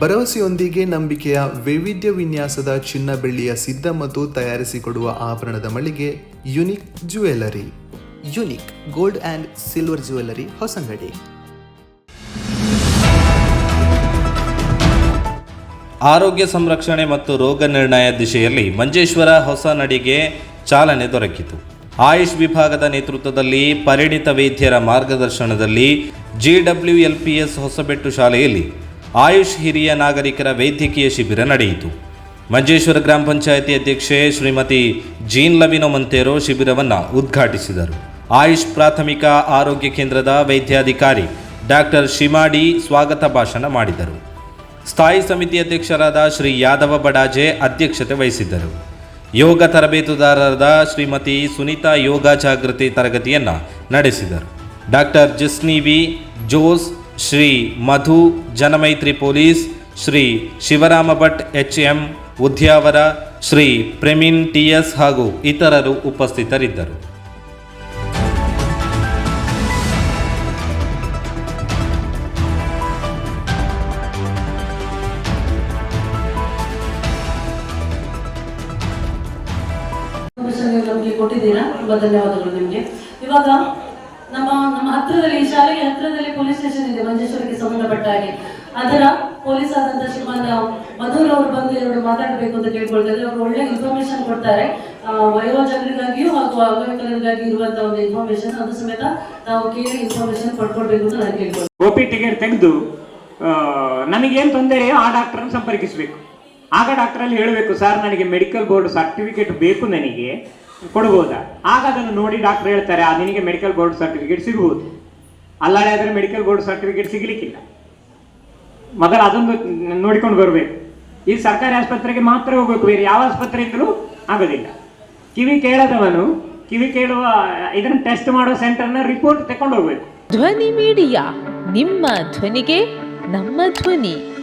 ಭರವಸೆಯೊಂದಿಗೆ ನಂಬಿಕೆಯ ವೈವಿಧ್ಯ ವಿನ್ಯಾಸದ ಚಿನ್ನ ಬೆಳ್ಳಿಯ ಸಿದ್ಧ ಮತ್ತು ತಯಾರಿಸಿಕೊಡುವ ಆಭರಣದ ಮಳಿಗೆ unique jewellery unique gold and silver jewellery Hosangadi. ಆರೋಗ್ಯ ಸಂರಕ್ಷಣೆ ಮತ್ತು ರೋಗ ನಿರ್ಣಯ ದಿಶೆಯಲ್ಲಿ ಮಂಜೇಶ್ವರ ಹೊಸ ನಡಿಗೆ ಚಾಲನೆ ದೊರಕಿತು. ಆಯುಷ್ ವಿಭಾಗದ ನೇತೃತ್ವದಲ್ಲಿ ಪರಿಣಿತ ವೈದ್ಯರ ಮಾರ್ಗದರ್ಶನದಲ್ಲಿ GW L P S Hosabettu ಶಾಲೆಯಲ್ಲಿ ಆಯುಷ್ ಹಿರಿಯ ನಾಗರಿಕರ ವೈದ್ಯಕೀಯ ಶಿಬಿರ ನಡೆಯಿತು. ಮಂಜೇಶ್ವರ ಗ್ರಾಮ ಪಂಚಾಯತಿ ಅಧ್ಯಕ್ಷೆ ಶ್ರೀಮತಿ ಜೀನ್ ಲವಿನೋ ಮಂತೇರೋ ಶಿಬಿರವನ್ನು ಉದ್ಘಾಟಿಸಿದರು. ಆಯುಷ್ ಪ್ರಾಥಮಿಕ ಆರೋಗ್ಯ ಕೇಂದ್ರದ ವೈದ್ಯಾಧಿಕಾರಿ ಡಾಕ್ಟರ್ ಶಿಮಾಡಿ ಸ್ವಾಗತ ಭಾಷಣ ಮಾಡಿದರು. ಸ್ಥಾಯಿ ಸಮಿತಿ ಅಧ್ಯಕ್ಷರಾದ ಶ್ರೀ ಯಾದವ ಬಡಾಜೆ ಅಧ್ಯಕ್ಷತೆ ವಹಿಸಿದ್ದರು. ಯೋಗ ತರಬೇತುದಾರರಾದ ಶ್ರೀಮತಿ ಸುನೀತಾ ಯೋಗ ಜಾಗೃತಿ ತರಗತಿಯನ್ನು ನಡೆಸಿದರು. Doctor ಜಸ್ನಿವಿ Jose Shri Madhu Janamaithri police, Shri Shivarama Bhat H M Udyavara, Shri Premin T S ಹಾಗೂ ಇತರರು ಉಪಸ್ಥಿತರಿದ್ದರು. ಕೊಟ್ಟಿದ್ದೀರಾ? ಧನ್ಯವಾದಗಳು ನಿಮಗೆ. ಇವಾಗ ನಮ್ಮ ನಮ್ಮ ಹತ್ರದಲ್ಲಿ ಈ ಶಾಲೆಗೆ ಹತ್ರದಲ್ಲಿ ಪೊಲೀಸ್ ಸ್ಟೇಷನ್ ಇದೆ, ಮಂಜೇಶ್ವರಕ್ಕೆ ಸಂಬಂಧಪಟ್ಟ ಹಾಗೆ. ಅದರ ಪೊಲೀಸ್ ಆದಂತ ಶ್ರೀಮಾನ್ ಮಧುರ್ ಅವರು ಬಂದು ಎರಡು ಮಾತಾಡಬೇಕು ಅಂತ ಕೇಳ್ಕೊಳ್ತಾರೆ. ಅವರು ಒಳ್ಳೆ ಇನ್ಫಾರ್ಮೇಶನ್ ಕೊಡ್ತಾರೆ. ವಯೋ ವಯೋಜನರಿಗಾಗಿಯೂ ಹಾಗೂ ಅಂಗವಿಕಲರಿಗಾಗಿ ಇರುವಂತ ಒಂದು ಇನ್ಫಾರ್ಮೇಶನ್ ಅದು ಸಮೇತ ನಾವು ಕೇಳಿ ಇನ್ಫಾರ್ಮೇಶನ್ ಪಡ್ಕೊಳ್ಬೇಕು ಅಂತ ನಾನು ಕೇಳ್ಕೊಳ್ತೀನಿ. ಒ ಪಿ ಟಿಕೆಟ್ ತೆಗೆದು ನಮಗೇನು ತೊಂದರೆ, ಆ ಡಾಕ್ಟರನ್ನು ಸಂಪರ್ಕಿಸಬೇಕು. ಆಗ ಡಾಕ್ಟ್ರಲ್ಲಿ ಹೇಳಬೇಕು, ಸರ್, ನನಗೆ ಮೆಡಿಕಲ್ ಬೋರ್ಡ್ ಸರ್ಟಿಫಿಕೇಟ್ ಬೇಕು ನನಗೆ. ಕೊಡ್ಬೋದಾ ಆಗ ಅದನ್ನು ನೋಡಿ ಡಾಕ್ಟರ್ ಹೇಳ್ತಾರೆ, ಆ, ನಿನಗೆ ಮೆಡಿಕಲ್ ಬೋರ್ಡ್ ಸರ್ಟಿಫಿಕೇಟ್ ಸಿಗ್ಬೋದು ಅಲ್ಲಾಳೆ ಆದರೆ ಮೆಡಿಕಲ್ ಬೋರ್ಡ್ ಸರ್ಟಿಫಿಕೇಟ್ ಸಿಗಲಿಕ್ಕಿಲ್ಲ. ಮೊದಲು ಅದೊಂದು ನೋಡಿಕೊಂಡು ಬರಬೇಕು. ಈ ಸರ್ಕಾರಿ ಆಸ್ಪತ್ರೆಗೆ ಮಾತ್ರ ಹೋಗಬೇಕು, ಬೇರೆ ಯಾವ ಆಸ್ಪತ್ರೆಯಿಂದಲೂ ಆಗೋದಿಲ್ಲ. ಕಿವಿ ಕೇಳದವನು, ಕಿವಿ ಕೇಳುವ, ಇದನ್ನು ಟೆಸ್ಟ್ ಮಾಡೋ ಸೆಂಟರ್ನ ರಿಪೋರ್ಟ್ ತಕೊಂಡು ಹೋಗ್ಬೇಕು. ಧ್ವನಿ ಮೀಡಿಯಾ ನಿಮ್ಮ ಧ್ವನಿಗೆ ನಮ್ಮ ಧ್ವನಿ.